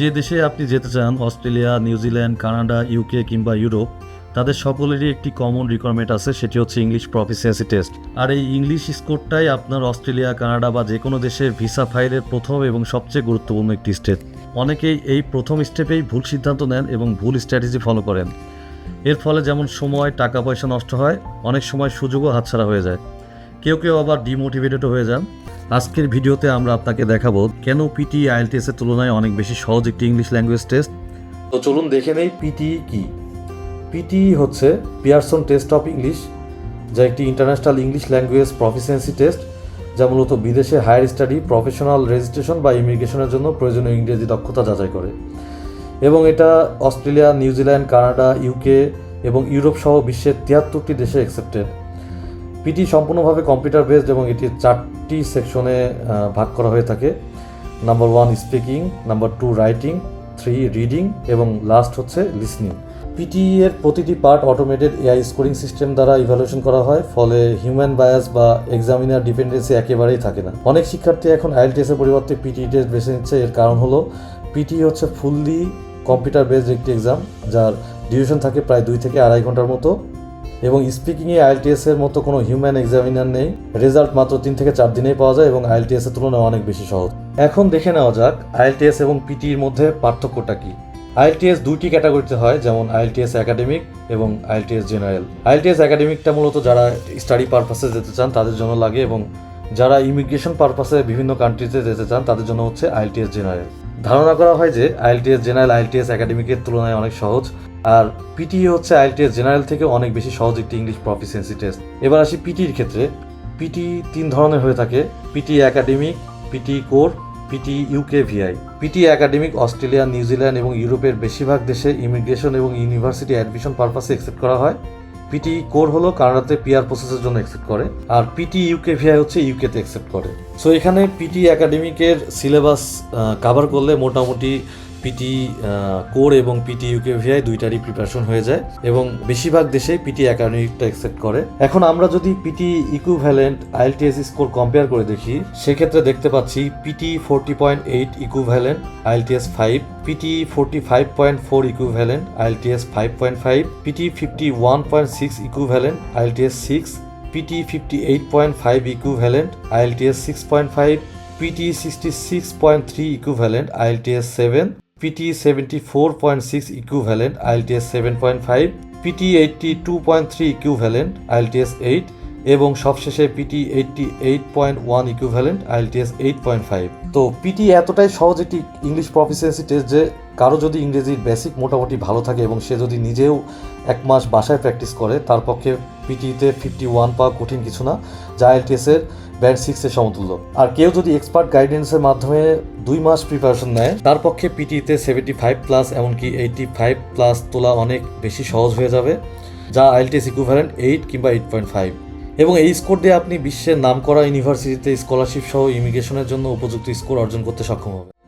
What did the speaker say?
যে দেশে আপনি যেতে চান, Australia New Zealand Canada, UK কিংবা ইউরোপ, তাদের সকলেরই একটি কমন রিকোয়ারমেন্ট আছে, সেটি হচ্ছে ইংলিশ প্রফিসিয়েন্সি টেস্ট আর এই ইংলিশ স্কোরটাই আপনার অস্ট্রেলিয়া, কানাডা বা যে কোনো দেশে ভিসা ফাইলের প্রথম এবং সবচেয়ে গুরুত্বপূর্ণ একটি স্টেপ অনেকেই এই প্রথম স্টেপেই ভুল সিদ্ধান্ত নেন এবং ভুল স্ট্র্যাটেজি ফলো করেন। এর ফলে যেমন সময় টাকা পয়সা নষ্ট হয়, অনেক সময় সুযোগও হাতছাড়া হয়ে যায়। কেউ কেউ আবার ডিমোটিভেটেড হয়ে যান। আজকের ভিডিওতে আমরা আপনাকে দেখাবো কেন পিটি আইএলটিএস এর তুলনায় অনেক বেশি সহজ একটি ইংলিশ ল্যাঙ্গুয়েজ টেস্ট তো চলুন দেখে নেই পিটি কি? পিটি হচ্ছে পিয়ারসন টেস্ট অফ ইংলিশ যা একটি international English language proficiency test যা মূলত বিদেশে হায়ার স্টাডি প্রফেশনাল রেজিস্ট্রেশন বা ইমিগ্রেশনের জন্য প্রয়োজনীয় ইংরেজি দক্ষতা যাচাই করে। এবং এটা Australia New Zealand Canada UK এবং ইউরোপ সহ বিশ্বের তিয়াত্তরটি দেশে অ্যাকসেপ্টেড পিটি সম্পূর্ণভাবে কম্পিউটার বেসড এবং এটি চারটি সেকশনে ভাগ করা হয়ে থাকে। Number one speaking number two writing three reading এবং লাস্ট হচ্ছে লিসনিং পিটি এর প্রতিটি part automated AI scoring system দ্বারা ইভালুয়েশন করা হয়, ফলে হিউম্যান বায়াস বা এক্সামিনার ডিপেন্ডেন্সি একেবারেই থাকে না। অনেক শিক্ষার্থী এখন আইএলটিএস এর পরিবর্তে পিটি টেস্ট বেছে নিচ্ছে, এর কারণ হলো পিটি হচ্ছে ফুললি কম্পিউটার বেসড একটি এক্সাম যার ডিউরেশন থাকে প্রায় দুই থেকে আড়াই ঘণ্টার মতো। এবং স্পিকিংয়ে আইএলটিএস এর মতো কোনো হিউম্যান এক্সামিনার নেই রেজাল্ট মাত্র তিন থেকে চার দিনেই পাওয়া যায় এবং আইএলটিএস এর তুলনায় অনেক বেশি সহজ এখন দেখে নেওয়া যাক আইএলটিএস এবং পিটির মধ্যে পার্থক্যটা কি আইএলটিএস দুইটি ক্যাটাগরিতে হয় যেমন আইএলটিএস একাডেমিক এবং আইএলটিএস জেনারেল আইএলটিএস একাডেমিকটা মূলত যারা স্টাডি পারপাসে যেতে চান তাদের জন্য লাগে এবং যারা ইমিগ্রেশন পারপাসে বিভিন্ন কান্ট্রিতে যেতে চান তাদের জন্য হচ্ছে আইএলটিএস জেনারেল ধারণা করা হয় যে আইএলটিএস জেনারেল আইএলটিএস একাডেমিকের তুলনায় অনেক সহজ আর পিটি হচ্ছে আইএলটিএস জেনারেল থেকে অনেক বেশি সহজ একটি ইংলিশ প্রফিসিয়েন্সি টেস্ট এবার আসি পিটির ক্ষেত্রে পিটি তিন ধরনের হয়ে থাকে PTE academic PTE core PTE UK VI PTE academic Australia New Zealand এবং ইউরোপের বেশিরভাগ দেশে ইমিগ্রেশন এবং ইউনিভার্সিটি অ্যাডমিশন পারপাসে অ্যাকসেপ্ট করা হয় পিটি কোর হলো কানাডাতে পিআর প্রসেসের জন্য অ্যাকসেপ্ট করে আর পিটি ইউকে ভিআই হচ্ছে ইউকেতে অ্যাকসেপ্ট করে সো এখানে পিটি একাডেমিকের সিলেবাস কাভার করলে মোটামুটি পিটি কোর এবং পিটি ইউকে ভিআই দুইটারই প্রিপারেশন হয়ে যায় এবং বেশিরভাগ দেশে পিটি একাডেমিকটা অ্যাকসেপ্ট করে। এখন আমরা যদি PT equivalent IELTS score compare করে দেখি, সেক্ষেত্রে দেখতে পাচ্ছি PT forty point eight equivalent IELTS five PT forty five point four equivalent IELTS five point five PT fifty one point six equivalent IELTS six PT fifty eight point five equivalent IELTS six point five PT sixty six point three equivalent IELTS seven PT seventy four point six equivalent IELTS seven point five PT eighty two point three equivalent IELTS eight এবং সবশেষে PT eighty eight point one equivalent IELTS eight point five তো PT এতটাই সহজ একটি English proficiency test যে কারও যদি ইংরেজির বেসিক মোটামুটি ভালো থাকে এবং সে যদি নিজেও এক মাস বাসায় প্র্যাকটিস করে, তার পক্ষে পিটিতে ফিফটি ওয়ান পাওয়া কঠিন কিছু না, যা আইএলটিএসের ব্যান্ড সিক্সের সমতুল্য। আর কেউ যদি এক্সপার্ট গাইডেন্সের মাধ্যমে দুই মাস প্রিপারেশন নেয়, তার পক্ষে পিটিতে সেভেন্টি ফাইভ প্লাস এমনকি এইটটি ফাইভ প্লাস তোলা অনেক বেশি সহজ হয়ে যাবে, যা আইএলটিএস ইকুইভ্যালেন্ট এইট কিংবা এইট পয়েন্ট ফাইভ এবং এই স্কোর দিয়ে আপনি বিশ্বের নামকরা ইউনিভার্সিটিতে স্কলারশিপ সহ ইমিগ্রেশনের জন্য উপযুক্ত স্কোর অর্জন করতে সক্ষম হবে